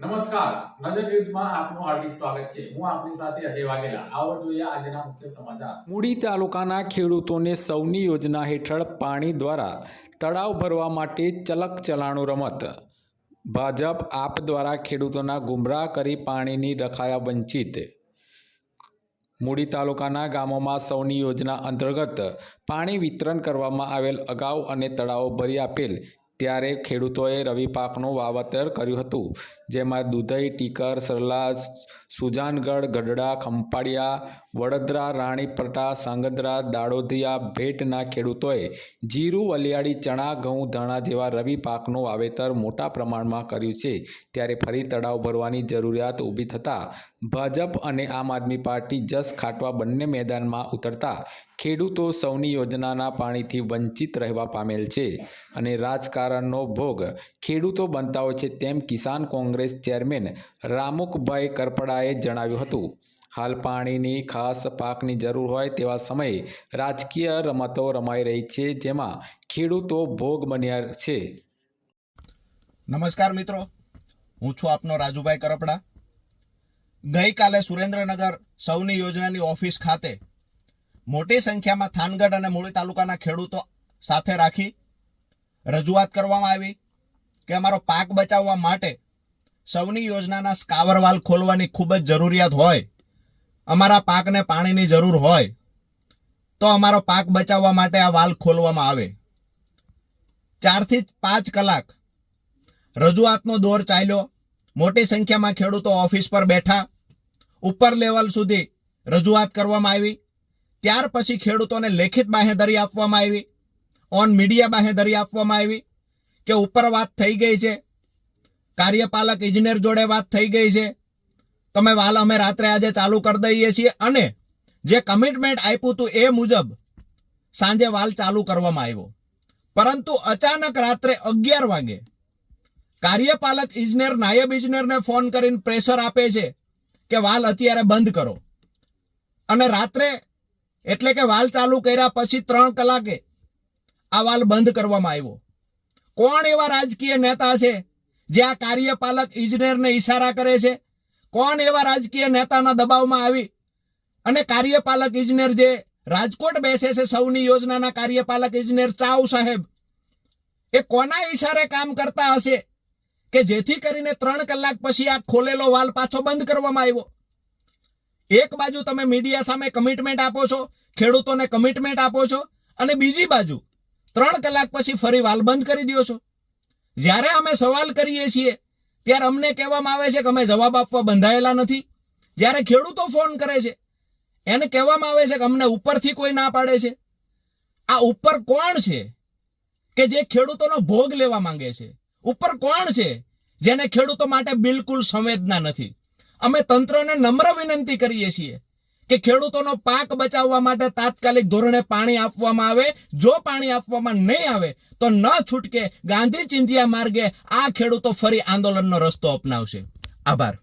નમસ્કાર. નજર ન્યૂઝમાં આપનું હાર્દિક સ્વાગત છે. હું આપની સાથે અજય વાઘેલા. આવો જોઈએ આજના મુખ્ય સમાચાર. મૂડી તાલુકાના ખેડૂતોને સૌની યોજના હેઠળ પાણી દ્વારા તળાવ ભરવા માટે ચલક ચલાણું રમત. ભાજપ આપ દ્વારા ખેડૂતોના ગુમરાહ કરી પાણીની રખાયા વંચિત. મૂડી તાલુકાના ગામોમાં સૌની યોજના અંતર્ગત પાણી વિતરણ કરવામાં આવેલ અગાઉ અને તળાવો ભરી આપેલ ત્યારે ખેડૂતોએ રવિ પાકનું વાવતર કર્યું હતું, જેમાં દુધઈ, ટીકર સરલા સુજાનગઢ, ગઢડા, ખંપાળિયા, વડોદરા, રાણીપટા સાંગદ્રા દાડોદિયા, ભેટના ખેડૂતોએ જીરું, વલિયાળી, ચણા, ઘઉં, ધાણા જેવા રવિ પાકનું વાવેતર મોટા પ્રમાણમાં કર્યું છે. ત્યારે ફરી તળાવ ભરવાની જરૂરિયાત ઊભી થતાં ભાજપ અને આમ આદમી પાર્ટી જસ ખાટવા બંને મેદાનમાં ઉતરતા ખેડૂતો સૌની યોજનાના પાણીથી વંચિત રહેવા પામેલ છે અને રાજકારણનો ભોગ ખેડૂતો બનતા હોય છે તેમ કિસાન કોંગ્રેસ ચેરમેન રામુકભાઈ કરપડાએ જણાવ્યું હતું. હાલ પાણીની ખાસ પાકની જરૂર હોય તેવા સમયે રાજકીય રમતો રમાઈ રહી છે જેમાં ખેડૂતો ભોગ બન્યા છે. નમસ્કાર મિત્રો, હું છું આપનો રાજુભાઈ કરપડા. ગઈકાલે સુરેન્દ્રનગર સૌની યોજનાની ઓફિસ ખાતે મોટી સંખ્યામાં થાનગઢ અને મૂળી તાલુકાના ખેડૂતો સાથે રાખી રજૂઆત કરવામાં આવી કે અમારો પાક બચાવવા માટે સૌની યોજનાના સ્કાવરવાલ ખોલવાની ખૂબ જ જરૂરિયાત હોય, અમારા પાકને પાણીની જરૂર હોય, તો અમારો પાક બચાવવા માટે આ વાલ ખોલવામાં આવે. ચારથી પાંચ કલાક રજૂઆતનો દોર ચાલ્યો. મોટી સંખ્યામાં ખેડૂતો ઓફિસ પર બેઠા. ઉપર લેવલ સુધી રજૂઆત કરવામાં આવી. ત્યાર પછી ખેડૂતોને લેખિત બાહેધરી આપવામાં આવી ઓન મીડિયા બાહેધરી આપવામાં આવી, કે ઉપર વાત થઈ ગઈ છે, કાર્યપાલક ઇજનેર જોડે વાત થઈ ગઈ છે, તમે વાલ અમે રાત્રે આજે ચાલુ કરી દઈએ છીએ, અને જે કમિટમેન્ટ આપ્યું હતું એ મુજબ સાંજે વાલ ચાલુ કરવામાં આવ્યો. પરંતુ અચાનક રાત્રે અગિયાર વાગે કાર્યપાલક ઇજનેર નાયબ ઇજનેરને ફોન કરીને પ્રેશર આપે છે કે વાલ અત્યારે બંધ કરો. અને રાત્રે એટલે કે વાલ ચાલુ કર્યા પછી ત્રણ કલાકે આ વાલ બંધ કરવામાં આવ્યો. કોણ એવા રાજકીય નેતા છે જે આ કાર્યપાલક ઇજનેરને ઈશારા કરે છે? કોણ એવા રાજકીય નેતાના દબાવમાં આવી? અને કાર્યપાલક ઇજનેર જે રાજકોટ બેસે છે સૌની યોજનાના કાર્યપાલક ઇજનેર ચાવ સાહેબ, એ કોના ઈશારે કામ કરતા હશે? કે જેથી કરીને ત્રણ કલાક પછી આ ખોલેલો વાલ પાછો બંધ કરવામાં આવ્યો? એક બાજુ તમે મીડિયા સામે કમિટમેન્ટ આપો છો, ખેડૂતોને કમિટમેન્ટ આપો છો, અને બીજી બાજુ ત્રણ કલાક પછી ફરી વાલ બંધ કરી દો છો. જ્યારે અમે સવાલ કરીએ છીએ, ત્યારે અમને કહેવામાં આવે છે કે અમે જવાબ આપવા બંધાયેલા નથી. જ્યારે ખેડૂતો ફોન કરે છે, એને કહેવામાં આવે છે કે અમને ઉપરથી કોઈ ના પાડે છે. આ ઉપર કોણ છે કે જે ખેડૂતોનો ભોગ લેવા માંગે છે? ઉપર કોણ છે જેને ખેડૂતો માટે બિલકુલ સંવેદના નથી? અમે તંત્રને નમ્ર વિનંતી કરીએ છીએ કે ખેડૂતોનો પાક બચાવવા માટે તાત્કાલિક ધોરણે પાણી આપવામાં આવે. જો પાણી આપવામાં નહીં આવે, તો ન છૂટકે ગાંધી ચિંધિયા માર્ગે આ ખેડૂતો ફરી આંદોલનનો રસ્તો અપનાવશે. આભાર.